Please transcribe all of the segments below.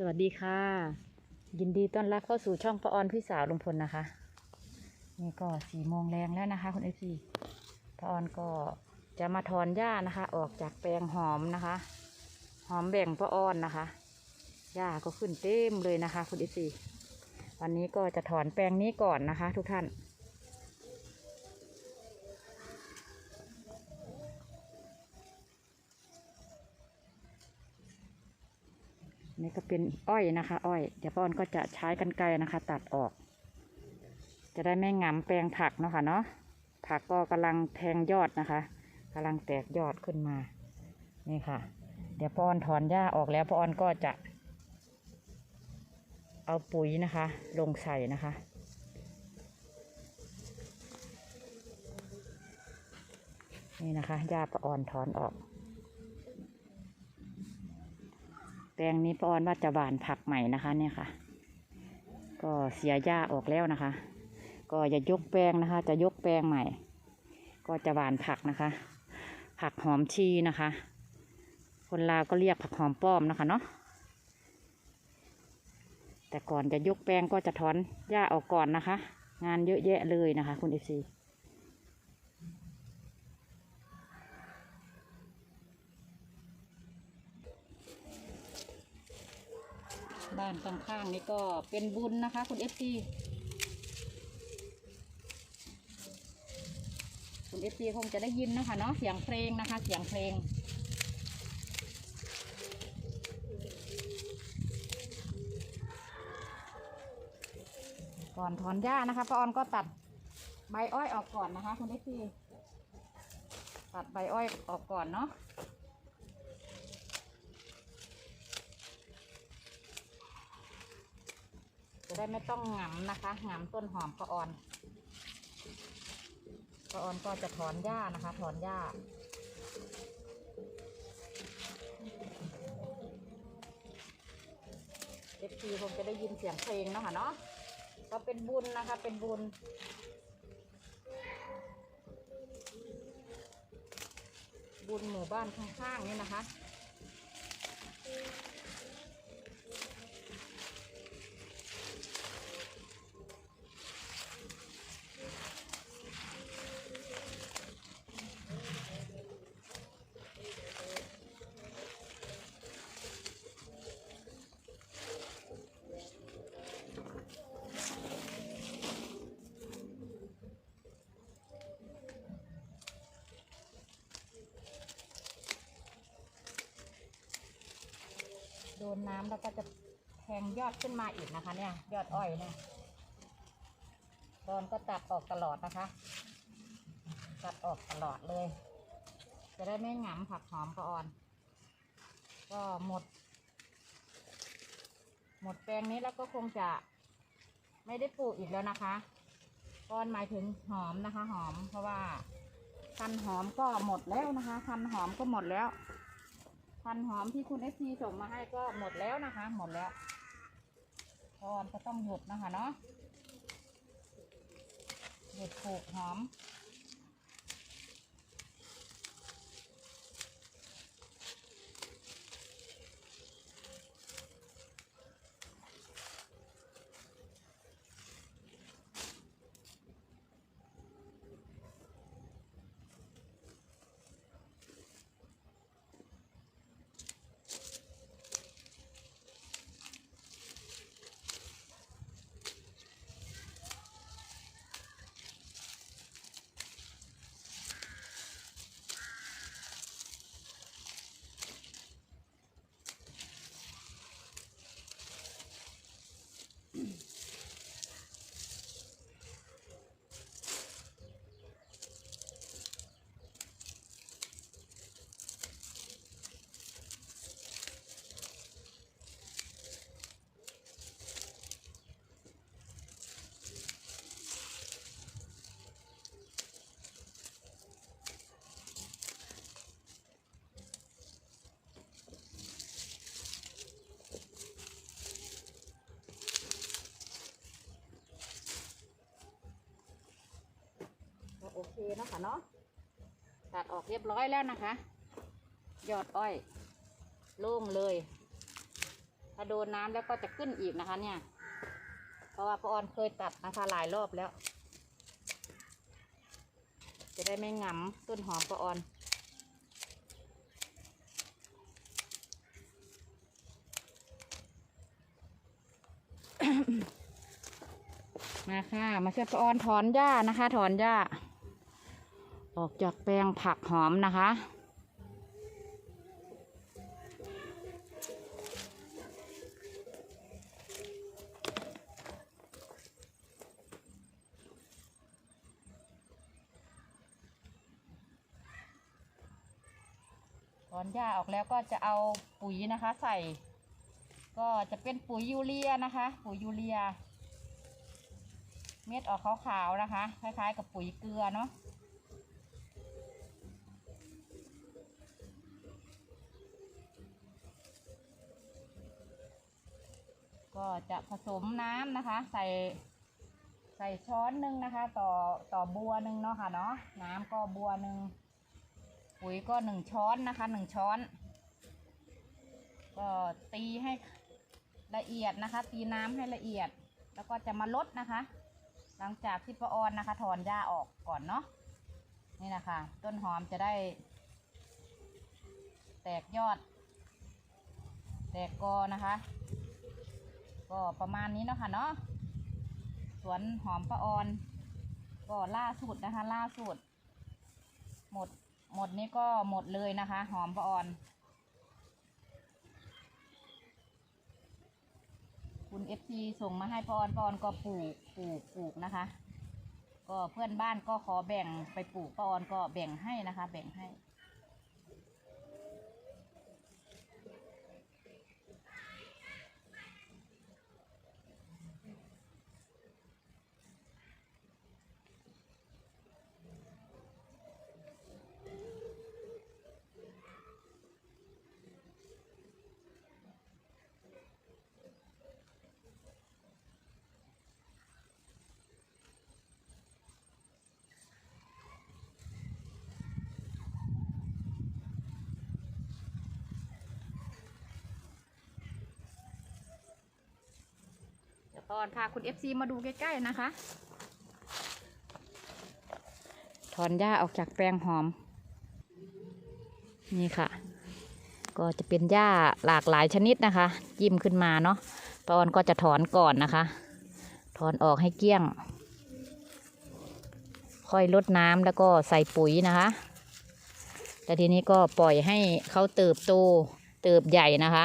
สวัสดีค่ะ ยินดีต้อนรับเข้าสู่ช่องป้าออนพี่สาวลุงพลนะคะ นี่ก็สี่โมงแรงแล้วนะคะคุณเอฟซีป้าออนก็จะมาถอนหญ้านะคะ ออกจากแปลงหอมนะคะ หอมแบ่งป้าออนนะคะหญ้าก็ขึ้นเต็มเลยนะคะ คุณเอฟซีวันนี้ก็จะถอนแปลงนี้ก่อนนะคะ ทุกท่าน นี่ก็เป็นอ้อยนะคะ อ้อย เดี๋ยวป้อนก็จะใช้กันไกรนะคะ ตัดออก จะได้ไม่หงำแปลงผักเนาะค่ะเนาะผักก็กำลังแทงยอดนะคะกำลังแตกยอดขึ้นมา นี่ค่ะ เดี๋ยวป้อนถอนหญ้าออกแล้วป้อนก็จะ เอาปุ๋ยนะคะ ลงใส่นะคะนี่นะคะหญ้าป้าออนถอนออก แปลงนี้ป้าออนว่าจะหว่านผักใหม่นะคะเนี่ยค่ะ ก็เสียหญ้าออกแล้วนะคะ ก็จะยกแปลงนะคะ จะยกแปลงใหม่ ก็จะหว่านผักนะคะ ผักหอมชีนะคะ คนลาวก็เรียกผักหอมป้อมนะคะเนาะแต่ก่อนจะยกแปลงก็จะถอนหญ้าออกก่อนนะคะ งานเยอะแยะเลยนะคะ คุณเอฟซีบ้าน ข้างๆนี่ก็เป็นบุญนะคะ คุณเอฟซีคุณเอฟซีคงจะได้ยินนะคะเนาะเสียงเพลงนะคะ เสียงเพลงก่อนถอนหญ้านะคะป้าออนก็ตัดใบอ้อยออกก่อนนะคะ คุณเอฟซีตัดใบอ้อยออกก่อนเนาะจะ ได้ไม่ต้องหงำนะคะหงำต้นหอมป้าออนป้าออนก็จะถอนหญ้านะคะ ถอนหญ้าเอฟซีคงจะได้ยินเสียงเพลงเนาะค่ะเนาะก็เป็นบุญนะคะ เป็นบุญบุญหมู่บ้านข้างๆนี่นะคะ นน้ำแล้วก็จะแทงยอดขึ้นมาอีกนะคะ เนี่ย ยอดอ้อยเนี่ยตอนก็ตัดออกตลอดนะคะ ตัดออกตลอดเลย จะได้ไม่หงำผักหอมกระออน ก็หมด หมดแปลงนี้แล้วก็คงจะไม่ได้ปลูกอีกแล้วนะคะก้อนหมายถึงหอมนะคะ หอมเพราะว่าพันหอมก็หมดแล้วนะคะพันหอมก็หมดแล้ว พันหอมที่คุณเอซีส่งมาให้ก็หมดแล้วนะคะ หมดแล้วตอนก็ต้องหยุดนะคะเนาะหยุดปลูกหอม โอเคนะคะเนาะตัดออกเรียบร้อยแล้วนะคะยอดอ้อยโล่งเลย ถ้าโดนน้ำแล้วก็จะขึ้นอีกนะคะ เนี่ย เพราะว่าป้าออนเคยตัดนะคะหลายรอบแล้ว จะได้ไม่งำต้นหอมป้าออน มาค่ะ มาช่วยป้าออนถอนหญ้านะคะ ถอนหญ้า ออกจากแปลงผักหอมนะคะ ถอนหญ้าออกแล้วก็จะเอาปุ๋ยนะคะใส่ ก็จะเป็นปุ๋ยยูเรียนะคะ ปุ๋ยยูเรีย เม็ดออกขาวๆนะคะ คล้ายๆ กับปุ๋ยเกลือเนาะ ก็จะผสมน้ำนะคะ ใส่ใส่ช้อนหนึ่งนะคะ ต่อต่อบัวหนึ่งเนาะค่ะเนาะน้ำก็บัวหนึ่งปุ๋ยก็หนึ่งช้อนนะคะหนึ่งช้อน ก็ตีให้ละเอียดนะคะ ตีน้ำให้ละเอียด แล้วก็จะมาลดนะคะ หลังจากที่ป้าออนนะคะ ถอนหญ้าออกก่อนเนาะนี่นะคะ ต้นหอมจะได้ แตกยอด แตกกอนะคะ ก็ประมาณนี้เนาะค่ะเนาะสวนหอมป้าออน ก็ล่าสุดนะคะ ล่าสุด หมดหมดนี้ก็หมดเลยนะคะ หอมป้าออน คุณเอฟซีส่งมาให้ป้าออนป้าออนก็ปลูกปลูกปลูกนะคะ ก็เพื่อนบ้านก็ขอแบ่งไปปลูกป้าออนก็แบ่งให้นะคะ แบ่งให้ เดี๋ยวป้าอนพาคุณเอฟซีมาดูใกล้ๆนะคะ ถอนหญ้าออกจากแปลงหอม นี่ค่ะ ก็จะเป็นหญ้าหลากหลายชนิดนะคะยิ้มขึ้นมาเนาะป้าอนก็จะถอนก่อนนะคะ ถอนออกให้เกลี้ยง ค่อยลดน้ำแล้วก็ใส่ปุ๋ยนะคะแล้วทีนี้ก็ปล่อยให้เขาเติบโตเติบใหญ่นะคะ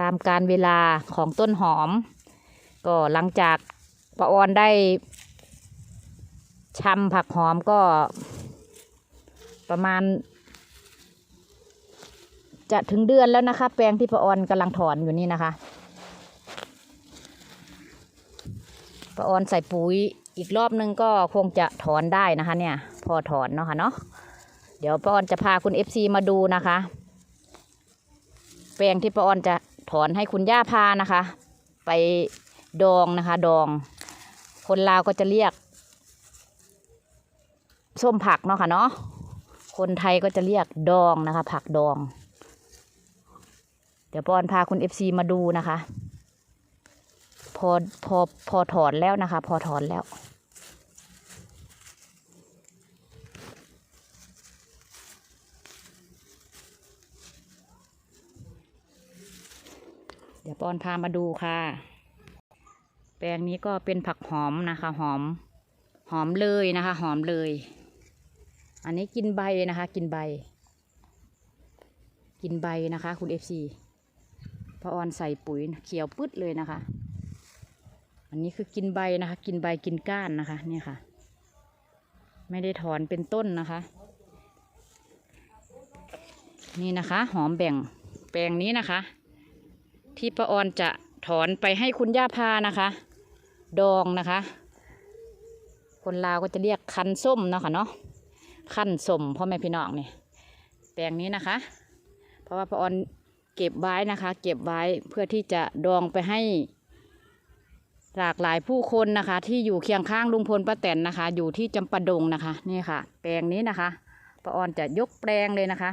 ตามการเวลาของต้นหอม ก็หลังจากป้าออนได้ชำผักหอมก็ประมาณ จะถึงเดือนแล้วนะคะ แปลงที่ป้าออนกำลังถอนอยู่นี่นะคะป้าออนใส่ปุ๋ยอีกรอบนึงก็คงจะถอนได้นะคะ เนี่ย พอถอนเนาะค่ะเนาะเดี๋ยวป้าออนจะพาคุณเอฟซีมาดูนะคะ แปลงที่ป้าออนจะ ถอนให้คุณย่าพานะคะ ไปดองนะคะ ดอง คนลาวก็จะเรียก ส้มผักเนาะค่ะเนาะคนไทยก็จะเรียกดองนะคะ ผักดอง เดี๋ยวปอนพาคุณเอฟซีมาดูนะคะ พอพอพอถอนแล้วนะคะ พอถอนแล้ว เดี๋ยวปอนพามาดูค่ะ แปลงนี้ก็เป็นผักหอมนะคะ หอม หอมเลยนะคะ หอมเลย อันนี้กินใบนะคะ กินใบ กินใบนะคะ คุณเอฟซีพอออนใส่ปุ๋ยเขียวปึ๊ดเลยนะคะ อันนี้คือกินใบนะคะ กินใบกินก้านนะคะ เนี่ยค่ะ ไม่ได้ถอนเป็นต้นนะคะ นี่นะคะ หอมแบ่งแปลงนี้นะคะ ที่ป้าออนจะถอนไปให้คุณย่าพานะคะ ดองนะคะ คนลาวก็จะเรียกคันส้มเนาะค่ะเนาะคันส้มพ่อแม่พี่น้องเนี่ยแปลงนี้นะคะ เพราะว่าป้าออนเก็บไว้นะคะ เก็บไว้เพื่อที่จะดองไปให้ หลากหลายผู้คนนะคะ ที่อยู่เคียงข้างลุงพลป้าแตนนะคะ อยู่ที่จำปาดงนะคะ นี่ค่ะ แปลงนี้นะคะป้าออนจะยกแปลงเลยนะคะ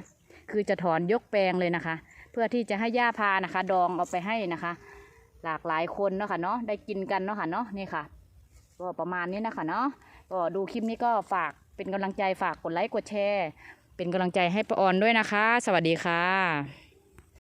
คือจะถอนยกแปลงเลยนะคะ เพื่อที่จะให้ย่าพานะคะ ดองเอาไปให้นะคะ หลากหลายคนเนาะค่ะเนาะได้กินกันเนาะค่ะเนาะนี่ค่ะก็ประมาณนี้นะคะเนาะก็ดูคลิปนี้ก็ฝากเป็นกำลังใจฝากกดไลค์กดแชร์ เป็นกำลังใจให้ปอออนด้วยนะคะ สวัสดีค่ะ